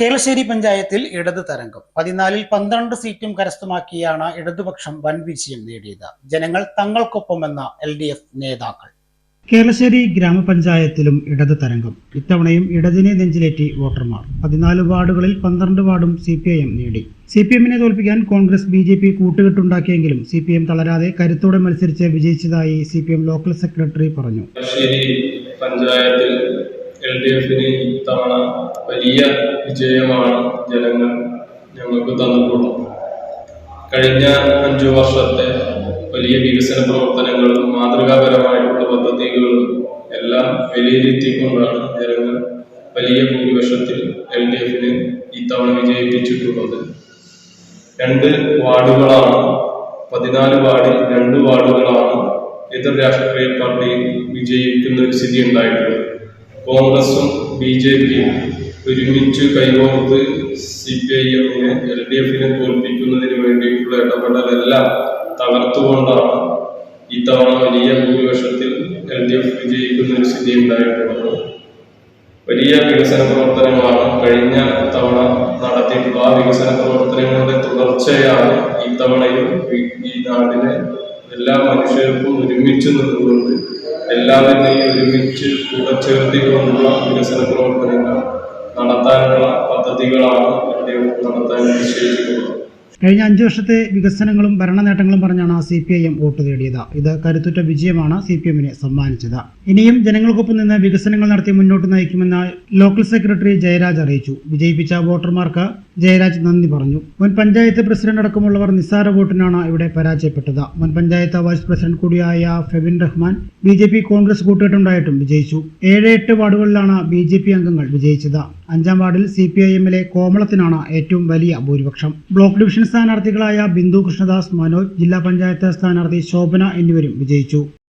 കേളശ്ശേരി പഞ്ചായത്തിൽ ഇടത് തരംഗം. പതിനാലിൽ പന്ത്രണ്ട് സീറ്റും കരസ്ഥമാക്കിയാണ് ഇടതുപക്ഷം വൻ വിജയം നേടിയത്. ജനങ്ങൾ തങ്ങൾക്കൊപ്പമെന്ന എൽ ഡി എഫ് നേതാക്കൾ. കേളശ്ശേരി ഗ്രാമപഞ്ചായത്തിലും ഇടത് തരംഗം. ഇത്തവണയും ഇടതിനെ നെഞ്ചിലേറ്റി വോട്ടർമാർ. പതിനാല് വാർഡുകളിൽ പന്ത്രണ്ട് വാർഡും സി പി ഐ എം നേടി. സി പി എമ്മിനെ തോൽപ്പിക്കാൻ കോൺഗ്രസ് ബി ജെ പി കൂട്ടുകെട്ടുണ്ടാക്കിയെങ്കിലും സി പി എം തളരാതെ കരുത്തോടെ മത്സരിച്ച് വിജയിച്ചതായി C P M local secretary പറഞ്ഞു. പഞ്ചായത്തിൽ എൽ ഡി എഫിന് ഇത്തവണ വലിയ വിജയമാണ് ജനങ്ങൾ ഞങ്ങൾക്ക് തന്നിട്ടുള്ളത്. കഴിഞ്ഞ അഞ്ചു വർഷത്തെ വലിയ വികസന പ്രവർത്തനങ്ങളും മാതൃകാപരമായിട്ടുള്ള പദ്ധതികളും എല്ലാം വിലയിരുത്തിക്കൊണ്ടാണ് ജനങ്ങൾ വലിയ ഭൂരിപക്ഷത്തിൽ എൽ ഡി എഫിന് ഇത്തവണ വിജയിപ്പിച്ചിട്ടുള്ളത്. രണ്ട് വാർഡുകളാണ് പതിനാല് വാർഡിൽ രണ്ട് വാർഡുകളാണ് എതിർ രാഷ്ട്രീയ പാർട്ടി വിജയിക്കുന്ന ഒരു സ്ഥിതി ഉണ്ടായിട്ടുള്ളത്. കോൺഗ്രസും ബി ജെ പിയും ഒരുമിച്ച് കൈകോർത്ത് സി പി ഐ എമ്മിനെ എൽ ഡി എഫിനെ തോൽപ്പിക്കുന്നതിന് വേണ്ടിയിട്ടുള്ള ഇടപെടലെല്ലാം തകർത്തുകൊണ്ടാണ് ഇത്തവണ വലിയ ഭൂരിപക്ഷത്തിൽ എൽ ഡി എഫ് വിജയിക്കുന്ന ഒരു സ്ഥിതി ഉണ്ടായിട്ടുള്ളത്. വലിയ വികസന പ്രവർത്തനങ്ങളാണ് കഴിഞ്ഞ തവണ നടത്തിയിട്ടുള്ള. ആ വികസന പ്രവർത്തനങ്ങളുടെ തുടർച്ചയാണ് ഇത്തവണയും ഈ- നാടിനെ എല്ലാ മനുഷ്യർക്കും ഒരുമിച്ച് നിന്നുകൊണ്ട് എല്ലാവരെയും ഒരുമിച്ച് കൂടെ ചേർത്തിക്കൊണ്ടുള്ള വികസന പ്രവർത്തനങ്ങൾ കഴിഞ്ഞ അഞ്ചു വർഷത്തെ വികസനങ്ങളും ഭരണ നേട്ടങ്ങളും പറഞ്ഞാണ് C P I M vote നേടിയത്. ഇത് കരുത്തുറ്റ വിജയമാണ് സി പി എമ്മിനെ സമ്മാനിച്ചത്. ഇനിയും ജനങ്ങൾക്കൊപ്പം നിന്ന് വികസനങ്ങൾ നടത്തി മുന്നോട്ട് നയിക്കുമെന്ന് ലോക്കൽ സെക്രട്ടറി ജയരാജ് അറിയിച്ചു. വിജയിപ്പിച്ച വോട്ടർമാർക്ക് ജയരാജ് നന്ദി പറഞ്ഞു. മുൻ പഞ്ചായത്ത് പ്രസിഡന്റ് അടക്കമുള്ളവർ നിസ്സാര വോട്ടിനാണ് ഇവിടെ പരാജയപ്പെട്ടത്. മുൻ പഞ്ചായത്ത് വൈസ് പ്രസിഡന്റ് കൂടിയായ ഫെബിൻ റഹ്മാൻ ബി കോൺഗ്രസ് കൂട്ടുകെട്ടുണ്ടായിട്ടും വിജയിച്ചു. ഏഴ് എട്ട് വാർഡുകളിലാണ് ബി അംഗങ്ങൾ വിജയിച്ചത്. അഞ്ചാം വാർഡിൽ സി പി ഐ എമ്മിലെ കോമളത്തിനാണ് ഏറ്റവും വലിയ ഭൂരിപക്ഷം. ബ്ലോക്ക് ഡിവിഷൻ സ്ഥാനാർത്ഥികളായ ബിന്ദു കൃഷ്ണദാസ് മനോജ് ജില്ലാ പഞ്ചായത്ത് സ്ഥാനാർത്ഥി ശോഭന എന്നിവരും വിജയിച്ചു.